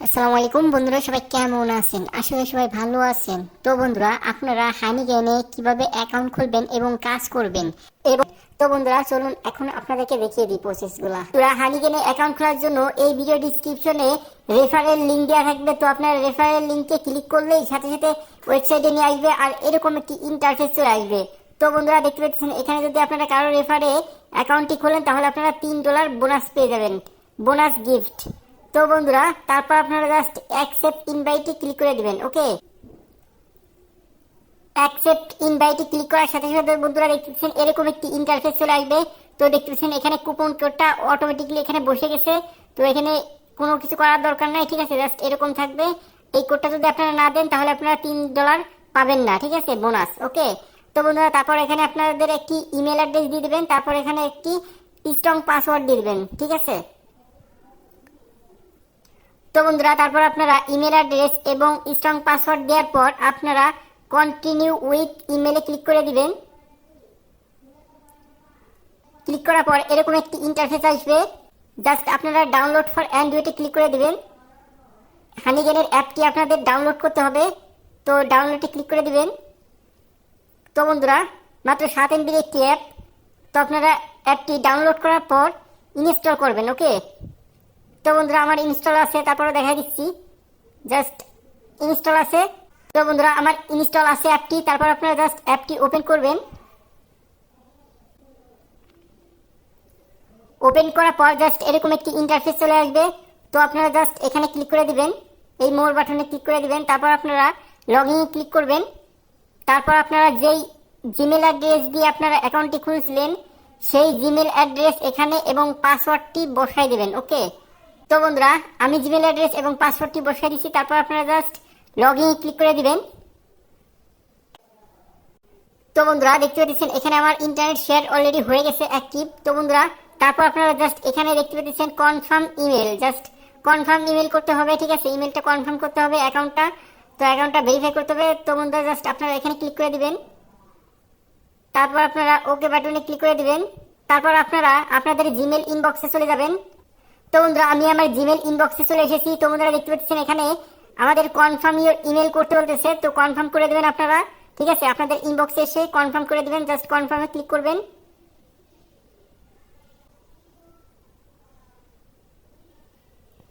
আসসালামু আলাইকুম বন্ধুরা, সবাই কেমন আছেন? আসলে সবাই ভালো আছেন। তো বন্ধুরা, আপনারা হানি গেনে কীভাবে অ্যাকাউন্ট খুলবেন এবং কাজ করবেন? এবং তো বন্ধুরা, চলুন এখন আপনাদেরকে দেখিয়ে দিই প্রসেসগুলো তোরা হানি গেনে অ্যাকাউন্ট খোলার জন্য এই ভিডিও ডিসক্রিপশনে রেফারেল লিঙ্ক দেওয়া থাকবে। তো আপনার রেফারেল লিঙ্কে ক্লিক করলেই সাথে সাথে ওয়েবসাইটে নিয়ে আসবে আর এরকম একটি ইন্টারফেস চলে আসবে। তো বন্ধুরা, দেখতে পাচ্ছেন, এখানে যদি আপনারা কারও রেফারে অ্যাকাউন্টটি খোলেন, তাহলে আপনারা তিন ডলার বোনাস পেয়ে যাবেন। বোনাস গিফট তো বন্ধুরা, তারপর আপনারা জাস্ট অ্যাকসেপ্ট ইনভাইটে ক্লিক করে দিবেন ওকে অ্যাকসেপ্ট ইনভাইটে ক্লিক করার সাথে সাথে বন্ধুরা দেখতেছেন এরকম একটি ইন্টারফেস চলে আসবে। তো দেখতেছেন এখানে কুপন কোডটা অটোমেটিকলি এখানে বসে গেছে। তো এখানে কোনো কিছু করার দরকার নাই, ঠিক আছে? জাস্ট এরকম থাকবে। এই কোডটা যদি আপনারা না দেন, তাহলে আপনারা তিন ডলার পাবেন না, ঠিক আছে? বোনাস ওকে তো বন্ধুরা, তারপর এখানে আপনাদের একটি ইমেল অ্যাড্রেস দিয়ে দিবেন, তারপর এখানে একটি স্ট্রং পাসওয়ার্ড দিয়ে দিবেন, ঠিক আছে? তো বন্ধুরা, তারপর আপনারা ইমেল অ্যাড্রেস এবং স্ট্রং পাসওয়ার্ড দেওয়ার পর আপনারা কন্টিনিউ উইথ ইমেলে ক্লিক করে দিবেন। ক্লিক করার পর এরকম একটি ইন্টারফেস আসবে। জাস্ট আপনারা ডাউনলোড ফর অ্যান্ড্রয়েডে ক্লিক করে দিবেন। হানিগেনের অ্যাপটি আপনাদের ডাউনলোড করতে হবে। তো ডাউনলোডে ক্লিক করে দিবেন। তো বন্ধুরা, মাত্র সাত এমবির একটি অ্যাপ তো আপনারা অ্যাপটি ডাউনলোড করার পর ইনস্টল করবেন ওকে তো বন্ধুরা, আমার ইনস্টল আছে, তারপরে দেখা দিচ্ছি। জাস্ট ইনস্টল আছে। তো বন্ধুরা, আমার ইনস্টল আছে অ্যাপটি, তারপর আপনারা জাস্ট অ্যাপটি ওপেন করবেন। ওপেন করার পর জাস্ট এরকম একটি ইন্টারফেস চলে আসবে। তো আপনারা জাস্ট এখানে ক্লিক করে দিবেন। এই মোর বাটনে ক্লিক করে দিবেন। তারপর আপনারা লগ ইন ক্লিক করবেন। তারপর আপনারা যেই জিমেল অ্যাড্রেস দিয়ে আপনারা অ্যাকাউন্টটি খুলছিলেন সেই জিমেল অ্যাড্রেস এখানে এবং পাসওয়ার্ডটি বসাই দেবেন ওকে তো বন্ধুরা, আমি জিমেল অ্যাড্রেস এবং পাসওয়ার্ডটি বসাই দিচ্ছি তারপর আপনারা জাস্ট লগ ইন ক্লিক করে দিবেন। তো বন্ধুরা, দেখতে পাচ্ছেন, এখানে আমার ইন্টারনেট শেয়ার অলরেডি হয়ে গেছে অ্যাক্টিভ। তো বন্ধুরা, তারপর আপনারা জাস্ট এখানে দেখতে পাচ্ছেন confirm email. Just confirm email করতে হবে, ঠিক আছে? ইমেলটা কনফার্ম করতে হবে অ্যাকাউন্টটা। তো অ্যাকাউন্টটা ভেরিফাই করতে হবে। তো বন্ধুরা, জাস্ট আপনারা এখানে ক্লিক করে দিবেন। তারপর আপনারা ওকে বাটনে ক্লিক করে দিবেন। তারপর আপনারা আপনাদের জিমেল ইনবক্সে চলে যাবেন। তো বন্ধুরা আমি আমার জিমেল ইনবক্সে চলে এসেছি। তো বন্ধুরা দেখতে পাচ্ছেন এখানে আমাদের কনফার্ম ইউর ইমেল করতে বলতেছে। তো কনফার্ম করে দেবেন আপনারা। ঠিক আছে? আপনাদের ইনবক্সে এসে কনফার্ম করে দেবেন। জাস্ট কনফার্মে ক্লিক করবেন।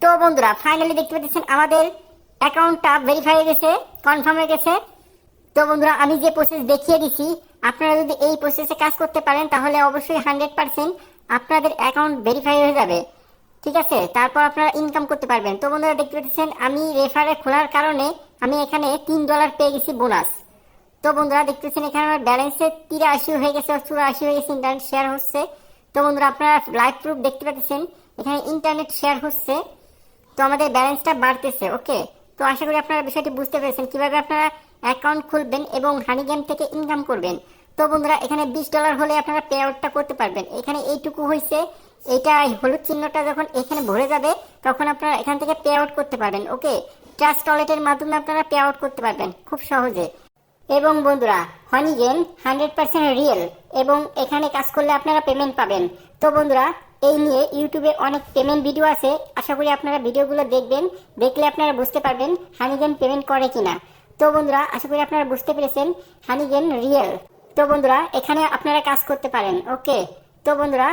তো বন্ধুরা ফাইনালি দেখতে পাচ্ছেন আমাদের অ্যাকাউন্টটা ভেরিফাই হয়ে গেছে কনফার্ম হয়ে গেছে। তো বন্ধুরা, আমি যে প্রসেস দেখিয়ে দিছি, আপনারা যদি এই প্রসেসে কাজ করতে পারেন, তাহলে অবশ্যই হান্ড্রেড পার্সেন্ট আপনাদের অ্যাকাউন্ট ভেরিফাই হয়ে যাবে। ঠিক আছে? তারপর আপনারা ইনকাম করতে পারবেন। তো বন্ধুরা, দেখতে পাচ্ছেন, আমি রেফারে খোলার কারণে আমি এখানে তিন ডলার পেয়ে গেছি বোনাস তো বন্ধুরা দেখতেছেন এখানে আমার ব্যালেন্সে তিরাশি হয়ে গেছে চুরাশি হয়ে গেছে ইন্টারনেট শেয়ার হচ্ছে। তো বন্ধুরা, আপনারা লাইভ প্রুফ দেখতে পাচ্ছেন, এখানে ইন্টারনেট শেয়ার হচ্ছে। তো আমাদের ব্যালেন্সটা বাড়তেছে ওকে তো আশা করি আপনারা বিষয়টি বুঝতে পেরেছেন। কীভাবে আপনারা অ্যাকাউন্ট খুলবেন এবং হানি গেম থেকে ইনকাম করবেন? তো বন্ধুরা, এখানে বিশ ডলার হলে আপনারা পে আউটটা করতে পারবেন। এখানে এইটুকু হয়েছে। এটা হলুদ চিহ্নটা যখন এখানে ভরে যাবে, তখন আপনারা এখান থেকে পে আউট করতে পারবেন ওকে ট্রাস্ট ওয়ালেটের মাধ্যমে আপনারা পে আউট করতে পারবেন, খুব সহজে। এবং বন্ধুরা Honey Game hundred percent real এবং এখানে কাজ করলে আপনারা পেমেন্ট পাবেন। তো বন্ধুরা, এই নিয়ে ইউটিউবে অনেক পেমেন্ট ভিডিও আছে, আশা করি আপনারা ভিডিওগুলো দেখবেন, দেখলে আপনারা বুঝতে পারবেন হানি গেম পেমেন্ট করে কিনা। তো বন্ধুরা, আশা করি আপনারা বুঝতে পেরেছেন হানি গেম রিয়েল তো বন্ধুরা, এখানে আপনারা কাজ করতে পারেন ওকে তো বন্ধুরা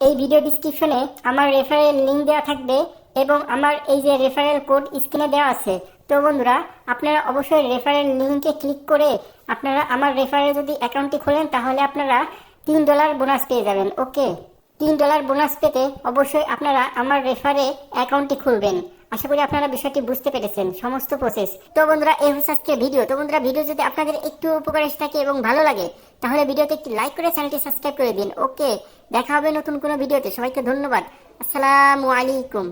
এই ভিডিও ডিসক্রিপশনে আমার রেফারেল লিঙ্ক দেওয়া থাকবে এবং আমার এই যে রেফারেল কোড স্ক্রিনে দেওয়া আছে। তো বন্ধুরা, আপনারা অবশ্যই রেফারেল লিঙ্কে ক্লিক করে আপনারা আমার রেফারেল যদি অ্যাকাউন্টটি খোলেন, তাহলে আপনারা তিন ডলার বোনাস পেয়ে যাবেন ওকে তিন ডলার বোনাস পেতে অবশ্যই আপনারা আমার রেফারে অ্যাকাউন্টটি খুলবেন। আশা করি আপনারা বিষয়টি বুঝতে পেরেছেন, সমস্ত প্রসেস তো বন্ধুরা, এই হচ্ছে আজকে ভিডিও তো বন্ধুরা ভিডিও যদি আপনাদের একটু উপকার এসে থাকে এবং ভালো লাগে, তাহলে ভিডিওতে একটি লাইক করে চ্যানেলটি সাবস্ক্রাইব করে দিন। ওকে দেখা হবে নতুন কোনো ভিডিওতে সবাইকে ধন্যবাদ। আসসালামু আলাইকুম।